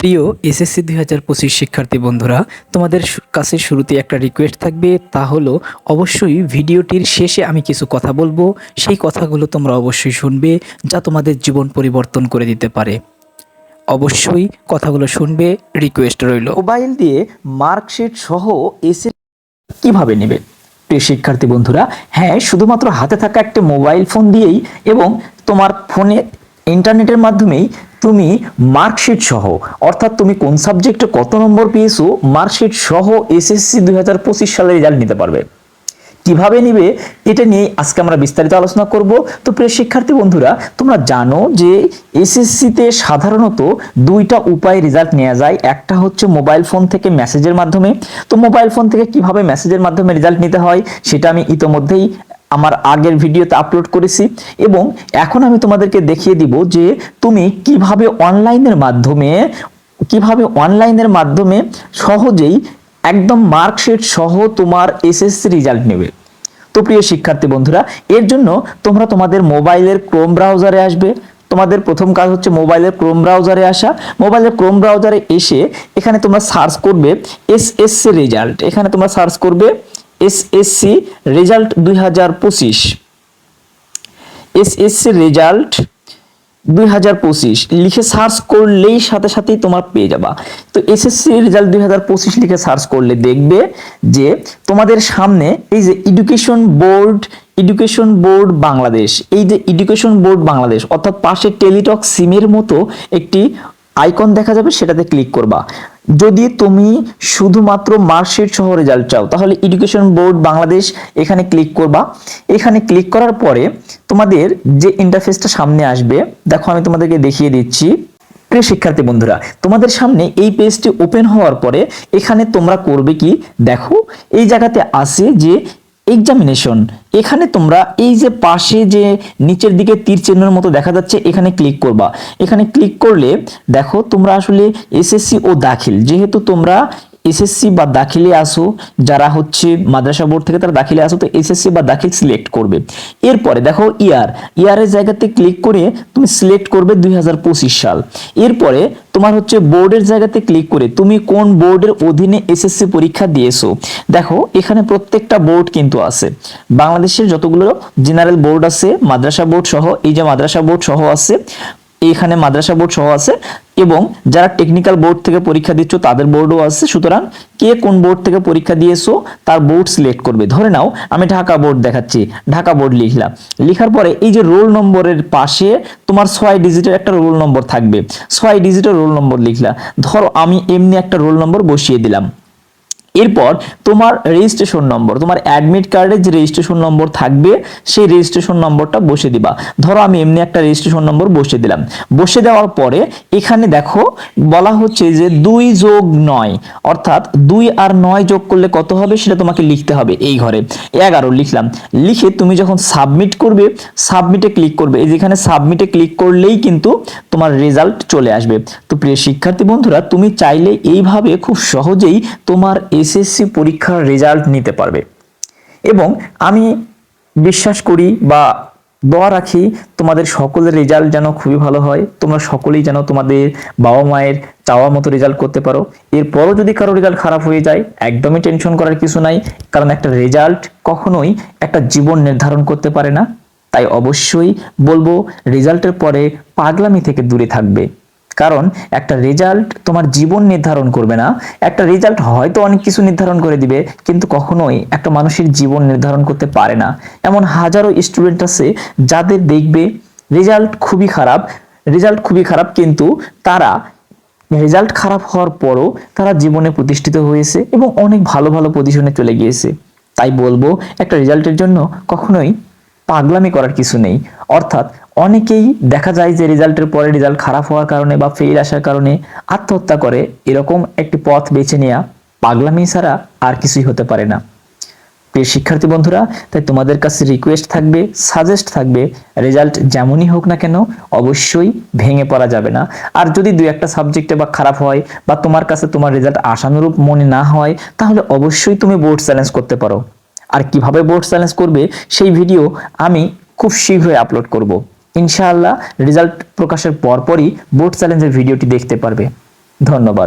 প্রিয় এসএসসি দুই হাজার পঁচিশ শিক্ষার্থী বন্ধুরা, তোমাদের কাছে শুরুতে একটা রিকোয়েস্ট থাকবে, তা হলো অবশ্যই ভিডিওটির শেষে আমি কিছু কথা বলব। সেই কথাগুলো তোমরা অবশ্যই শুনবে, যা তোমাদের জীবন পরিবর্তন করে দিতে পারে। অবশ্যই কথাগুলো শুনবে রিকোয়েস্ট রইল। মোবাইল দিয়ে মার্কশিট সহ এসে কীভাবে নেবে? প্রিয় শিক্ষার্থী বন্ধুরা হ্যাঁ শুধুমাত্র হাতে থাকা একটা মোবাইল ফোন দিয়েই এবং তোমার ফোনে ইন্টারনেটের মাধ্যমেই তুমি মার্কশিট সহ, অর্থাৎ তুমি কোন সাবজেক্টে কত নম্বর পেয়েছ মার্কশিট সহ এসএসসি দুই হাজার পঁচিশ সালের রেজাল্ট নিতে পারবে। কীভাবে নিবে, এটা নিয়ে আজকে আমরা বিস্তারিত আলোচনা করব। তো প্রিয় শিক্ষার্থী বন্ধুরা, তোমরা জানো যে এসএসসিতে সাধারণত দুইটা উপায়ে রেজাল্ট নেওয়া যায়। একটা হচ্ছে মোবাইল ফোন থেকে মেসেজের মাধ্যমে। তো মোবাইল ফোন থেকে কীভাবে মেসেজের মাধ্যমে রেজাল্ট নিতে হয়, সেটা আমি ইতোমধ্যেই আমার আগের ভিডিওতে আপলোড করেছি এবং এখন আমি তোমাদেরকে দেখিয়ে দিব যে তুমি কীভাবে অনলাইনের মাধ্যমে, কীভাবে অনলাইনের মাধ্যমে সহজেই একদম মার্কশিট সহ তোমার এসএসসি রেজাল্ট নেবে। তো প্রিয় শিক্ষার্থী বন্ধুরা, এর জন্য তোমরা তোমাদের মোবাইলের ক্রোম ব্রাউজারে আসবে। তোমাদের প্রথম কাজ হচ্ছে মোবাইলের ক্রোম ব্রাউজারে আসা। মোবাইলের ক্রোম ব্রাউজারে এসে এখানে তোমরা সার্চ করবে এসএসসি রেজাল্ট এখানে তোমরা সার্চ করবে এসএসসি রেজাল্ট দুই হাজার পঁচিশ। এসএসসি রেজাল্ট দুই হাজার পঁচিশ। লিখে সার্চ করলেই সাথে সাথেই তোমার পেয়ে যাবা। তো এসএসসি রেজাল্ট দুই হাজার পঁচিশ লিখে সার্চ করলে দেখবে যে তোমাদের সামনে এই যে education board education board Bangladesh, এই যে এডুকেশন বোর্ড বাংলাদেশ, অর্থাৎ পাশে টেলিটক সিমের মতো একটি আইকন দেখা যাবে, সেটাতে ক্লিক করবা। যদি তুমি শুধুমাত্র মার্কশিট সহ রেজাল্ট চাও, তাহলে এডুকেশন বোর্ড বাংলাদেশ এখানে ক্লিক করবা। এখানে ক্লিক করার পরে তোমাদের যে ইন্টারফেসটা সামনে আসবে, দেখো আমি তোমাদেরকে দেখিয়ে দিচ্ছি। প্রিয় শিক্ষার্থী বন্ধুরা, তোমাদের সামনে এই পেজটি ওপেন হওয়ার পরে এখানে তোমরা করবে কি? দেখো, এই জায়গাতে আসে যে এক্সামিনেশন এখানে তোমরা এই যে পাশে যে নিচের দিকে তীর চিহ্নের মতো দেখা যাচ্ছে, এখানে ক্লিক করবা। এখানে ক্লিক করলে দেখো তোমরা আসলে এসএসসি ও দাখিল। যেহেতু তোমরা এসএসসি বা দাখিলে আসো, যারা হচ্ছে মাদ্রাসা বোর্ড থেকে তারা দাখিলে আসো, তো এসএসসি বা দাখিল সিলেক্ট করবে। এরপরে দেখো ইয়ার ইয়ারের জায়গাতে ক্লিক করে তুমি সিলেক্ট করবে দুই হাজার পঁচিশ সাল। এরপরে তোমার হচ্ছে বোর্ডের জায়গাতে ক্লিক করে তুমি কোন বোর্ডের অধীনে এসএসসি পরীক্ষা দিয়েছ। দেখো, এখানে প্রত্যেকটা বোর্ড কিন্তু আছে। বাংলাদেশের যতগুলো জেনারেল বোর্ড আছে, মাদ্রাসা বোর্ড সহ, এই যে মাদ্রাসা বোর্ড সহ আছে এখানে মাদ্রাসা বোর্ড সহ আছে এবং যারা টেকনিক্যাল বোর্ড থেকে পরীক্ষা দিচ্ছ, তাদের বোর্ডও আছে। সুতরাং কে কোন বোর্ড থেকে পরীক্ষা দিয়েছ, তার বোর্ড সিলেক্ট করবে। ধরে নাও, আমি ঢাকা বোর্ড দেখাচ্ছি। ঢাকা বোর্ড লিখলাম। লিখার পরে এই যে রোল নম্বরের পাশে তোমার ছয় ডিজিটের একটা রোল নম্বর থাকবে। ছয় ডিজিটের রোল নম্বর লিখলা। ধরো, আমি এমনি একটা রোল নম্বর বসিয়ে দিলাম। এরপর তোমার রেজিস্ট্রেশন নম্বর তোমার অ্যাডমিট কার্ডের যে রেজিস্ট্রেশন নম্বর থাকবে, সেই রেজিস্ট্রেশন নম্বরটা বসে দিবা। ধরো আমি এমনি একটা রেজিস্ট্রেশন নম্বর বসে দিলাম। বসে দেওয়ার পরে এখানে দেখো বলা হচ্ছে যে দুই যোগ নয়, অর্থাৎ দুই আর নয় যোগ করলে কত হবে সেটা তোমাকে লিখতে হবে এই ঘরে। এগারো লিখলাম। লিখে তুমি যখন সাবমিট করবে সাবমিটে ক্লিক করবে। এই যেখানে সাবমিটে ক্লিক করলেই কিন্তু তোমার রেজাল্ট চলে আসবে। তো প্রিয় শিক্ষার্থী বন্ধুরা, তুমি চাইলে এইভাবে খুব সহজেই তোমার এসএসসি পরীক্ষার রেজাল্ট নিতে পারবে। এবং আমি বিশ্বাস করি বা দোয়া রাখি, তোমাদের সকলের রেজাল্ট যেন খুবই ভালো হয়। তোমরা সকলেই যেন তোমাদের বাবা মায়ের চাওয়া মতো রেজাল্ট করতে পারো। এরপরও যদি কারও রেজাল্ট খারাপ হয়ে যায়, একদমই টেনশন করার কিছু নাই। কারণ একটা রেজাল্ট কখনোই একটা জীবন নির্ধারণ করতে পারে না। তাই অবশ্যই বলব রেজাল্টের পরে পাগলামি থেকে দূরে থাকবে। কারণ একটা রেজাল্ট তোমার জীবন নির্ধারণ করবে না। একটা রেজাল্ট হয়তো অনেক কিছু নির্ধারণ করে দিবে, কিন্তু কখনোই একটা মানুষের জীবন নির্ধারণ করতে পারে না। এমন হাজারো স্টুডেন্ট আছে যাদের দেখবে রেজাল্ট খুবই খারাপ রেজাল্ট খুবই খারাপ, কিন্তু তারা রেজাল্ট খারাপ হওয়ার পরও তারা জীবনে প্রতিষ্ঠিত হয়েছে এবং অনেক ভালো ভালো পজিশনে চলে গিয়েছে। তাই বলব, একটা রেজাল্টের জন্য কখনোই পাগলামি করার কিছু নেই। অর্থাৎ অনেকেই দেখা যায় যে রেজাল্টের পরে রেজাল্ট খারাপ হওয়ার কারণে বা ফেল আসার কারণে আত্মহত্যা করে এরকম একটি পথ বেছে নেওয়া পাগলামি ছাড়া আর কিছুই হতে পারে না। প্রিয় শিক্ষার্থী বন্ধুরা, তাই তোমাদের কাছে রিকোয়েস্ট থাকবে সাজেস্ট থাকবে রেজাল্ট যেমনই হোক না কেন অবশ্যই ভেঙে পড়া যাবে না। আর যদি দুই একটা সাবজেক্টে বা খারাপ হয় বা তোমার কাছে তোমার রেজাল্ট আশানুরূপ মনে না হয়, তাহলে অবশ্যই তুমি বোর্ড চ্যালেঞ্জ করতে পারো। আর কীভাবে বোর্ড চ্যালেঞ্জ করবে, সেই ভিডিও আমি খুব শীঘ্রই আপলোড করব। ইনশাআল্লাহ রেজাল্ট প্রকাশের পরপরই বোর্ড চ্যালেঞ্জের ভিডিওটি দেখতে পারবে। ধন্যবাদ।